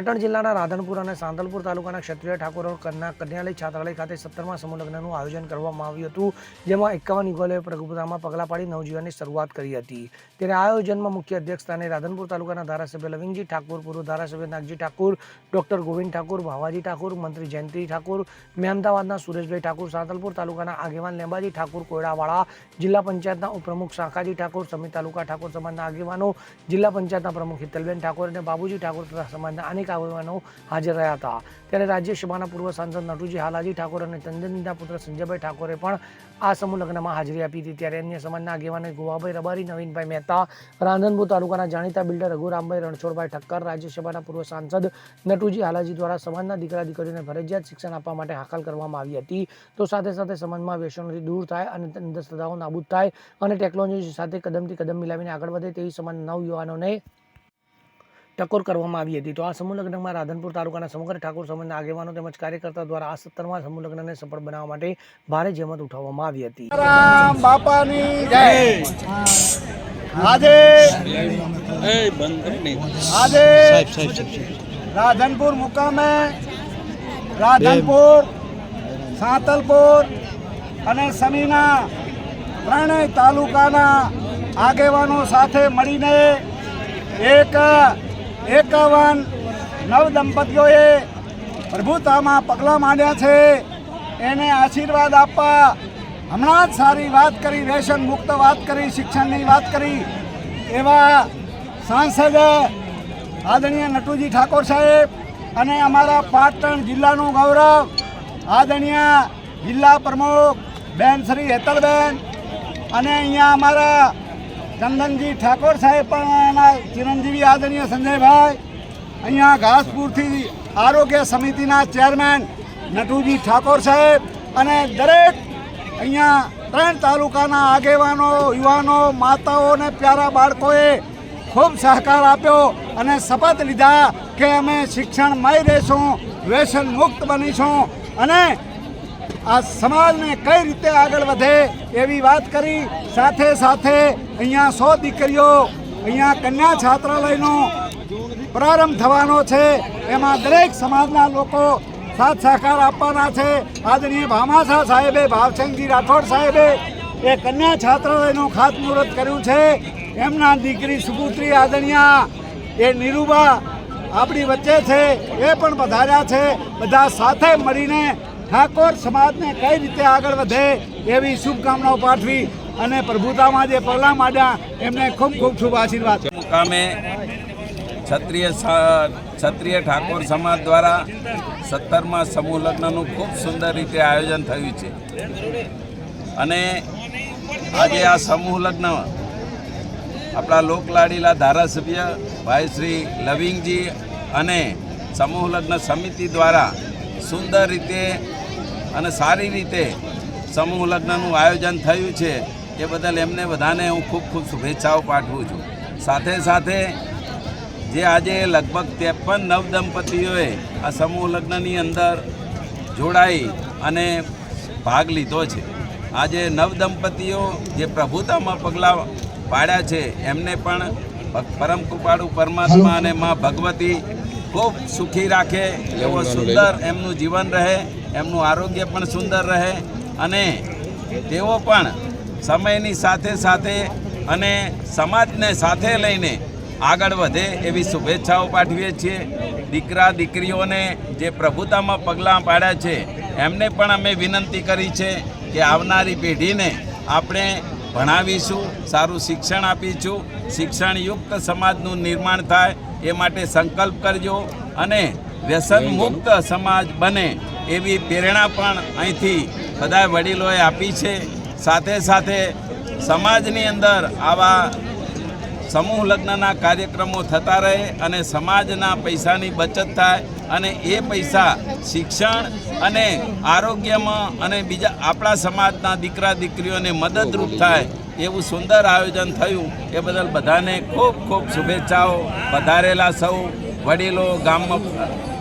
પાટણ જિલ્લાના રાધનપુર અને સાંતલપુર તાલુકાના ક્ષત્રિય ઠાકોર કન્યા કન્યાલય છાત્રાલય ખાતે સત્તરમા સમૂહલગ્નનું આયોજન કરવામાં આવ્યું હતું, જેમાં એકાવન યુગલોએ પ્રભુતામાં પગલાં પાડી નવજીવનની શરૂઆત કરી હતી. ત્યારે આયોજનમાં મુખ્ય અધ્યક્ષ સ્થાને રાધનપુર તાલુકાના ધારાસભ્ય લવિંગજી ઠાકોર, પૂર્વ ધારાસભ્ય નાગજી ઠાકોર, ડોક્ટર ગોવિંદ ઠાકોર, ભાવાજી ઠાકોર, મંત્રી જયંતિ ઠાકોર મહેમદાવાદના સુરેશભાઈ ઠાકોર, સાંતલપુર તાલુકાના આગેવાન લેંબાજી ઠાકોર, કોયડાવાળા, જિલ્લા પંચાયતના ઉપપ્રમુખ શાખાજી ઠાકોર સમિત તાલુકા ઠાકોર સમાજના આગેવાનો, જિલ્લા પંચાયતના પ્રમુખ હિતલબેન ઠાકોર અને બાબુજી ઠાકોર તથા સમાજના અનેક આગેવાનો હાજર રહ્યા હતા. ત્યારે રાજ્યસભાના પૂર્વ સાંસદ નટુજી હાલાજી ઠાકોર અને ચંદનજીના પુત્ર સંજયભાઈ ઠાકોરે પણ આ સમૂહ લગ્નમાં હાજરી આપી હતી. ત્યારે અન્ય સમાજના આગેવાનો ગોવાભાઈ રબારી, નવીનભાઈ મહેતા, રાંધનપુર તાલુકાના જાણીતા બિલ્ડર રઘુરામભાઈ રણછોડભાઈ ઠક્કર, રાજ્યસભાના પૂર્વ સાંસદ નટુજી હાલાજી દ્વારા સમાજના દીકરા દીકરીઓને ફરજિયાત શિક્ષણ આપવા માટે હાકલ કરવામાં આવી હતી. તો સાથે સાથે સમાજમાં વ્યસનોથી દૂર થાય અને અંધશ્રદ્ધાઓ નાબૂદ થાય અને ટેકનોલોજી સાથે કદમથી કદમ મિલાવીને આગળ વધે તેવી સમાજના નવ યુવાનોને ટકોર કરવામાં આવી હતી. તો આ સમૂહ લગ્નમાં રાધનપુર તાલુકાના સમગ્ર ઠાકોર સમાજના આગેવાનો તેમજ કાર્યકર્તા દ્વારા આ સત્તરમાં સમૂહ લગ્નને સફળ બનાવવા માટે ભારે જહેમત ઉઠાવવામાં આવી હતી. આજે આજે રાધનપુર મુકામે રાધનપુર, સાંતલપુર અને સમીના ત્રણેય તાલુકાના આગેવાનો સાથે મળીને એક એકાવન નવ દંપતીઓએ પ્રભુતામાં પગલાં માંડ્યા છે. એને આશીર્વાદ આપવા હમણાં જ સારી વાત કરી વ્યસન મુક્ત વાત કરી, શિક્ષણની વાત કરી. એવા સાંસદ આદરણીય નટુજી ઠાકોર સાહેબ અને અમારા પાટણ જિલ્લાનું ગૌરવ આદરણીય જિલ્લા પ્રમુખ બેન શ્રી હેતલબેન અને અહીંયા અમારા ચંદનજી ઠાકોર સાહેબ પણ એના ચિરંજીવી આદરણીય સંજયભાઈ, અહીંયા ઘાસપુરથી આરોગ્ય સમિતિના ચેરમેન નટુજી ઠાકોર સાહેબ અને દરેક અહીંયા ત્રણ તાલુકાના આગેવાનો, યુવાનો, માતાઓ અને પ્યારા બાળકોએ ખૂબ સહકાર આપ્યો અને શપથ લીધા કે અમે શિક્ષણમય રહેશું, વ્યસન મુક્ત બનીશું અને આ સમાજને કઈ રીતે આગળ વધે એવી વાત કરી. સાથે સાથે અહીંયા સો દીકરીઓ, અહીંયા કન્યા છાત્રાલયનો પ્રારંભ થવાનો છે. એમાં દરેક સમાજના લોકો સાથ સહકાર આપવાના છે. આદરણીય ભામાશા સાહેબે ભાવસિંહજી રાઠોડ સાહેબે એ કન્યા છાત્રાલયનું ખાતમુહૂર્ત કર્યું છે. એમના દીકરી સુપુત્રી આદરણીયા એ નિરૂબા આપણી વચ્ચે છે. એ પણ વધાર્યા છે. બધા સાથે મળીને ઠાકોર સમાજને કઈ રીતે આગળ વધે એવી શુભકામનાઓ પાઠવી અને પ્રભુતામાં જે પગલાં માંડ્યા, એમને ખૂબ ખૂબ શુભ આશીર્વાદ. મુકામે ક્ષત્રિય ક્ષત્રિય ઠાકોર સમાજ દ્વારા સત્તરમાં સમૂહ લગ્નનું ખૂબ સુંદર રીતે આયોજન થયું છે. અને આજે આ સમૂહ લગ્ન આપણા લોકલાડીલા ધારાસભ્ય ભાઈ શ્રી લવિંગજી અને સમૂહ લગ્ન સમિતિ દ્વારા સુંદર રીતે અને સારી રીતે સમૂહ લગ્નનું આયોજન થયું છે એ બદલ એમને બધાને હું ખૂબ ખૂબ શુભેચ્છાઓ પાઠવું છું. સાથે સાથે જે આજે લગભગ ત્રેપન નવદંપતિઓએ આ સમૂહ લગ્નની અંદર જોડાઈ અને ભાગ લીધો છે. આજે નવદંપતિઓ જે પ્રભુતામાં પગલાં પાડ્યા છે એમને પણ પરમ કૃપાળુ પરમાત્મા અને મા ભગવતી ખૂબ સુખી રાખે એવો સુંદર એમનું જીવન રહે. એમનું આરોગ્ય પણ સુંદર રહે અને તેઓ પણ સમયની સાથે સાથે અને સમાજને સાથે લઈને આગળ વધે એવી શુભેચ્છાઓ પાઠવીએ છીએ. દીકરા, દીકરીઓને જે પ્રભુતામાં પગલાં પાડ્યા છે, એમને પણ અમે વિનંતી કરી છે કે આવનારી પેઢીને આપણે ભણાવીશું, સારું શિક્ષણ આપીશું, શિક્ષણયુક્ત સમાજનું નિર્માણ થાય એ માટે સંકલ્પ કરજો અને વ્યસન મુક્ત સમાજ બને એવી પ્રેરણા પણ અહીંથી બધા વડીલોએ આપી છે. સાથે સાથે સમાજની અંદર આવા સમૂહ લગ્નના કાર્યક્રમો થતા રહે અને સમાજના પૈસાની બચત થાય અને એ પૈસા શિક્ષણ અને આરોગ્યમાં અને બીજા આપણા સમાજના દીકરા દીકરીઓને મદદરૂપ થાય એવું સુંદર આયોજન થયું. એ બદલ બધાને ખૂબ ખૂબ શુભેચ્છાઓ. પધારેલા સૌ વડીલો ગામમાં